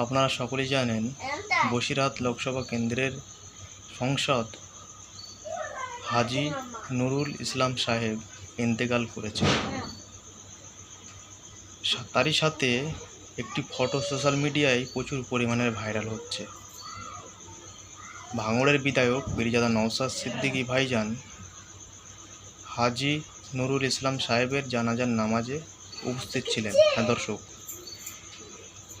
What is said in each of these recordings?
আপনারা সকলেই জানেন, বসিরহাট লোকসভা কেন্দ্রের সংসদ হাজি নুরুল ইসলাম সাহেব ইন্তেকাল করেছে তারই সাথে একটি ফটো সোশ্যাল মিডিয়ায় প্রচুর পরিমাণে ভাইরাল হচ্ছে। ভাঙড়ের বিধায়ক বীরজাদা নওসাদ সিদ্দিকী ভাইজান হাজি নুরুল ইসলাম সাহেবের জানাজার নামাজে উপস্থিত ছিলেন। হ্যাঁ দর্শক।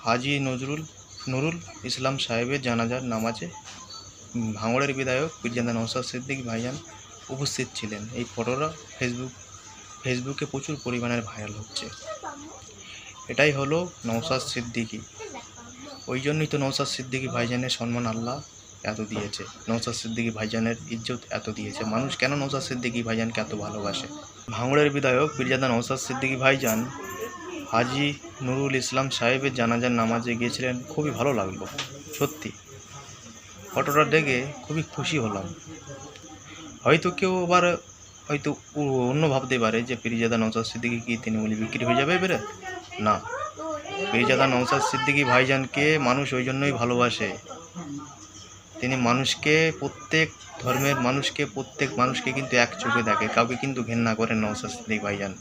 হাজি নজরুল, নুরুল ইসলাম সাহেবের জানাজার নামাজে ভাঙড়ের বিধায়ক বীরজাদা নওসাদ সিদ্দিক ভাইজান উপস্থিত ছিলেন। এই ফটোটা ফেসবুক ফেসবুকে প্রচুর পরিমাণের ভাইরাল হচ্ছে। এটাই হলো নওসাদ সিদ্দিকী। ওই জন্যই তো নওসাদ সিদ্দিকী ভাইজানের সম্মান আল্লাহ এত দিয়েছে। নওসাদ সিদ্দিকী ভাইজানের ইজ্জত এত দিয়েছে। মানুষ কেন নওসাদ সিদ্দিকী ভাইজানকে এত ভালোবাসে? ভাঙড়ের বিধায়ক বীরজাদা নওসাদ সিদ্দিকী ভাইজান হাজি নুরুল ইসলাম সাহেবের জানাজার নামাজে গিয়েছিলেন, খুবই ভালো লাগল, সত্যি। ফটোটা দেখে খুবই খুশি হলাম। হয়তো কেউ আবার হয়তো অন্য ভাবতে পারে যে পিরিজাদা নওসাদ সিদ্দিকি কি তিনি বলি বিক্রি হয়ে যাবে এবারে? না। পিরিজাদা নওসাদ সিদ্দিকি ভাইজানকে মানুষ ওই জন্যই ভালোবাসে। তিনি মানুষকে, প্রত্যেক ধর্মের মানুষকে, প্রত্যেক মানুষকে কিন্তু এক চোখে দেখে, কাউকে কিন্তু ঘেন্না করেন নওসাদ সিদ্দিক ভাইজান।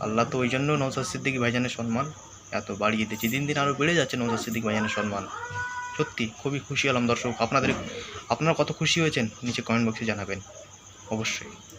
আল্লাহ তো ওই জন্য নৌসাদ সিদ্দিকি ভাইজানের সম্মান এত বাড়িয়ে দিচ্ছে দিন দিন আরও বেড়ে যাচ্ছে নৌসাদ সিদ্দিক ভাইজানের সম্মান। সত্যি, খুবই খুশি হলাম দর্শক। আপনাদের, আপনারা কত খুশি হয়েছেন? নিচে কমেন্ট বক্সে জানাবেন। অবশ্যই।